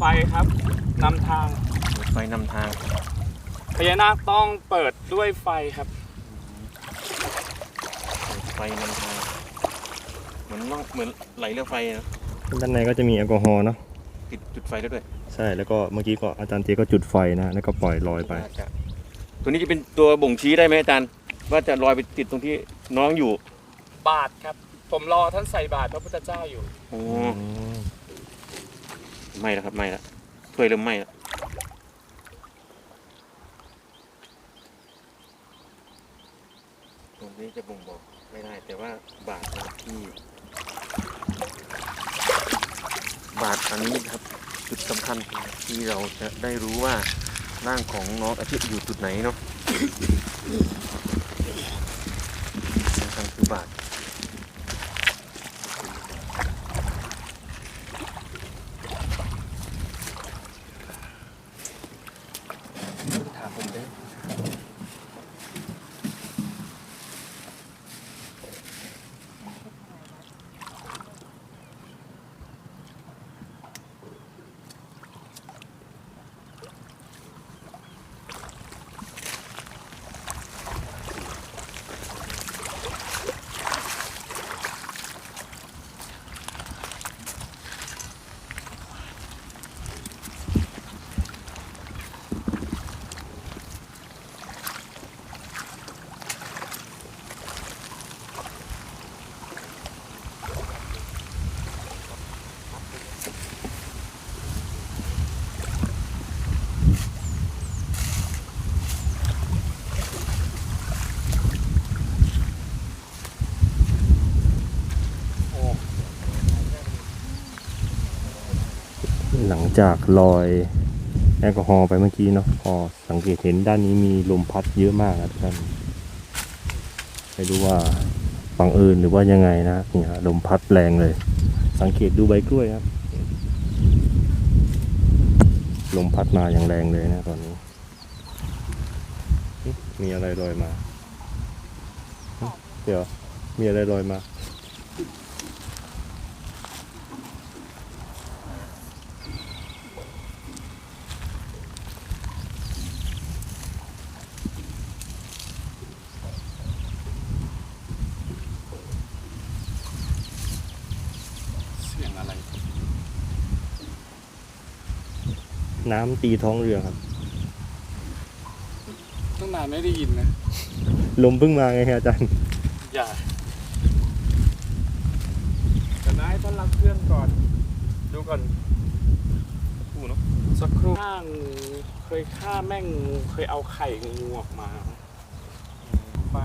เปิดไฟครับนำทางเปิดไฟนำทางพญานาคต้องเปิดด้วยไฟครับเปิดไฟนำทาง เหมือนล่องเหมือนไหลเรือไฟนะด้านในก็จะมีแอลกอฮอล์เนาะติดจุดไฟแล้วด้วยใช่แล้วก็เมื่อกี้ก็อาจารย์เจก็จุดไฟนะแล้วก็ปล่อยลอยไป น่าจะตัวนี้จะเป็นตัวบ่งชี้ได้ไหมอาจารย์ ว่าจะลอยไปติดตรงที่น้องอยู่บาทครับ ผมรอท่านใส่บาทพระพุทธเจ้าอยู่ โอ้ ไม่แล้วครับไม่แล้วถ้วยเริ่มไหม้แล้วตรงนี้จะบ่งบอกไม่ได้แต่ว่าบาทที่ บาทอันนี้ครับจุดสำคัญที่เราจะได้รู้ว่าร่างของน้องอาทิตย์อยู่จุดไหนเนาะสำคัญคือบาท ถามผมได้ หลังจากลอยแอลกอฮอล์ไปเมื่อกี้เนาะพอสังเกตเห็นด้านนี้มีลมพัดเยอะมากนะทุกท่านไม่รู้ว่าฝั่งอื่นหรือว่ายังไงนะนี่ฮะลมพัดแรงเลย สังเกตดูใบกล้วยครับ ลมพัดมาอย่างแรงเลยนะตอนนี้ มีอะไรลอยมา เดี๋ยวมีอะไรลอยมา เสียงอะไร น้ำตีท้องเรือครับ ตั้งนานไม่ได้ยินนะ ลมเพิ่งมาไงฮะอาจารย์ อย่าแต่นายท่านรับเครื่องก่อน ดูก่อนคู่เนาะสักครู่ฆ่างูเคยฆ่าแม่งงูเคยเอาไข่งูออกมา ไป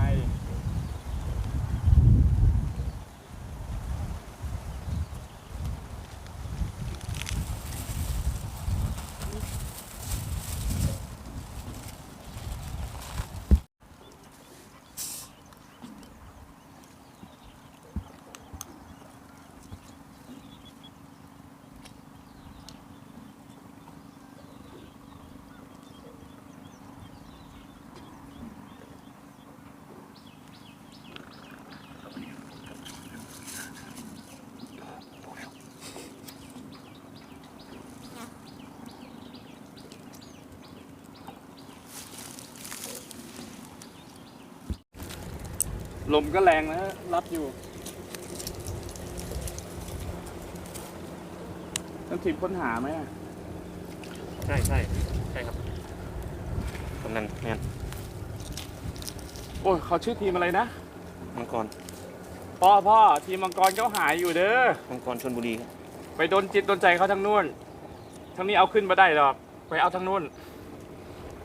ลมก็แรงนะรับอยู่ต้องทีมค้นหาไหมอะใช่ใช่ใช่ครับกำนันแมนโอ้ยเขาชื่อทีมอะไรนะ มังกร พ่อพ่อทีมมังกรเขาหายอยู่เด้อ มังกรชนบุรีครับไปโดนจิตโดนใจเขาทางนู่นทางนี้เอาขึ้นมาได้หรอก ไปเอาทางนู่น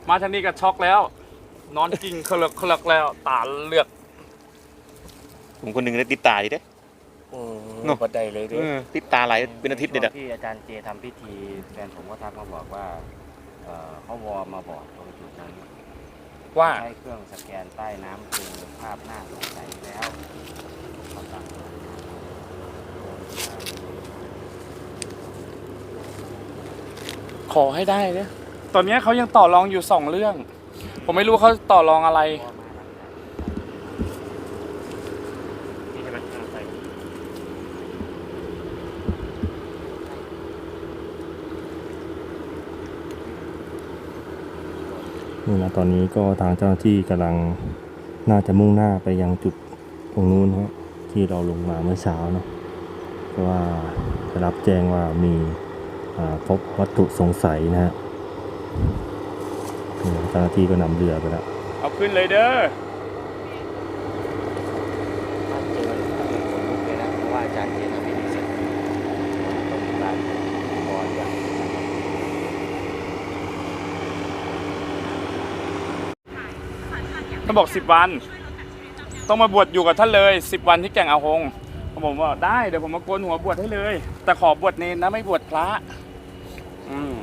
มาทางนี้ก็ช็อกแล้ว นอนกิ่งเคลอกเคลอกแล้ว ตาเลือก ผมคนหนึ่งได้ติดตาดิเด้โอ้เนอะ บัดใดเลยเด้เออติดตาหลายเป็นอาทิตย์เลยช่อะวงที่อาจารย์เจทำพิธีแฟนผมก็ทักมาบอกว่าเอ่อเขาวอมาบอกตรงจุดนั้นว่าใช้เครื่องสแกนใต้น้ำคือภาพหน้าสงสัยแล้วคำสั่งขอให้ได้เนี่ยตอนนี้เขายังต่อรองอยู่สองเรื่อง ผมไม่รู้เขาต่อรองอะไรวอมาหลังจาก นี่ใช่ไหมอ่าใช่ นี่นะตอนนี้ก็ทางเจ้าหน้าที่กำลังน่าจะมุ่งหน้าไปยังจุดตรงนู้นฮะที่เราลงมาเมื่อเช้าเนาะเพราะว่าได้รับแจ้งว่ามีอ่าพบวัตถุสงสัยนะฮะนี่เจ้าหน้าที่ก็นำเรือไปแล้วเอาขึ้นเลยเด้อถ้าเจอถ้าเป็นคนลุกเลยนะเพราะว่าอาจารย์เจทำพิธีเสร็จต้องมีการบอลอย่างานบอกสิบวัน ต้องมาบวชอยู่กับท่านเลยสิบวันที่แก่งอาหงผมบอกได้เดี๋ยวผมมาโกนหัวบวชให้เลย แต่ขอบวชเนนนะไม่บวชพระอืม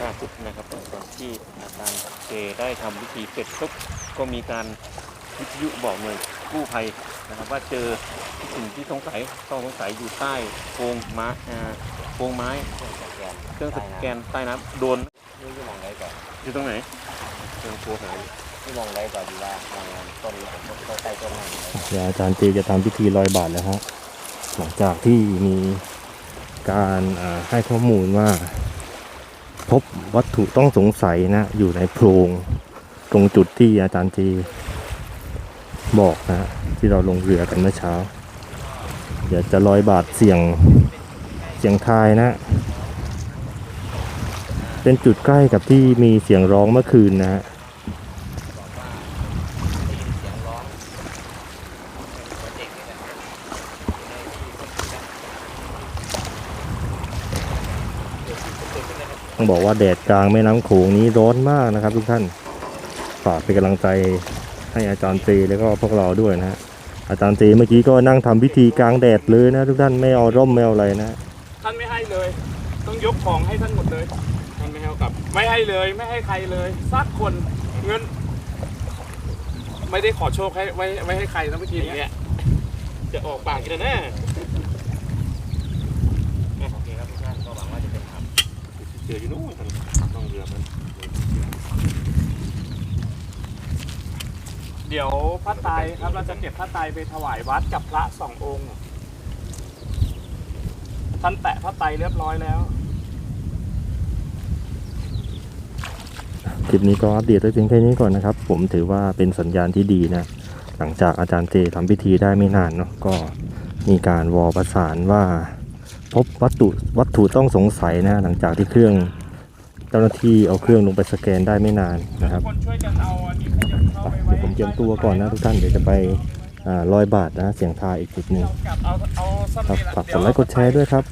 ล่าสุดนะครับตอนที่อาจารย์เจได้ทำพิธีเสร็จปุ๊บก็มีการวิทยุบอกหน่วยกู้ภัยนะครับ ว่าเจอสิ่งที่สงสัยต้องสงสัยอยู่ใต้โพรงไม้าโพรงไม้ เครื่องสแกนเครื่องสแกนใต้น้ำโดนนี่ที่มองได้ก่อนอยู่ตรงไหนเครื่องตัวหายที่มองได้ก่อนดีว่ามองต้นต้นใต้ต้นนั่นเลยเดี๋ยวอาจารย์เจจะทำพิธีลอยบาทแล้วฮะหลังจากที่มีการอ่าให้ข้อมูลว่า พบวัตถุต้องสงสัยนะ อยู่ในโพรงตรงจุดที่อาจารย์เจบอกนะฮะที่เราลงเรือกันเมื่อเช้า เดี๋ยวจะลอยบาทเสียงเสียงทายนะ เป็นจุดใกล้กับที่มีเสียงร้องเมื่อคืนนะฮะต้องบอกว่าแดดกลางแม่น้ำโขงนี้ร้อนมากนะครับทุกท่านฝากเป็นกำลังใจให้อาจารย์เจแล้วก็พวกเราด้วยนะฮะอาจารย์เจเมื่อกี้ก็นั่งทำพิธีกลางแดดเลยนะ ทุกท่านไม่เอาร่มไม่เอาอะไรนะ ท่านไม่ให้เลย ต้องยกของให้ท่านหมดเลย กับ ไม่ให้เลยไม่ให้ใครเลยสักคนเงิน ไม่ได้ขอโชคให้ไว้ไว้ให้ใครนะเมื่อกี้เนี้ยจะออกปากกันแน่โอเคครับทุกท่านก็หวังว่าจะเป็นธรรมเจออยู่นู้นต้องเรือมันเดี๋ยวพระไตรครับเราจะเก็บพระไตรไปถวายวัดกับพระสององค์ ท่านแตะพระไตรเรียบร้อยแล้ว คลิปนี้ก็อัปเดตไว้เพียงแค่นี้ก่อนนะครับ ผมถือว่าเป็นสัญญาณที่ดีนะ หลังจากอาจารย์เจทำพิธีได้ไม่นานเนาะก็มีการวอประสานว่า พบวัตถุวัตถุต้องสงสัยนะหลังจากที่เครื่องเจ้าหน้าที่เอาเครื่องลงไปสแกนได้ไม่นานนะครับเดี๋ยวผมเตรียมตัวก่อนนะทุกท่านเดี๋ยวจะไปอ่าลอยบาทนะเสียงทายอีกจุดหนึ่งเอากลับเอาเอาครับซ้ำนี่แหละฝากกดไลค์กดแชร์ด้วยครับ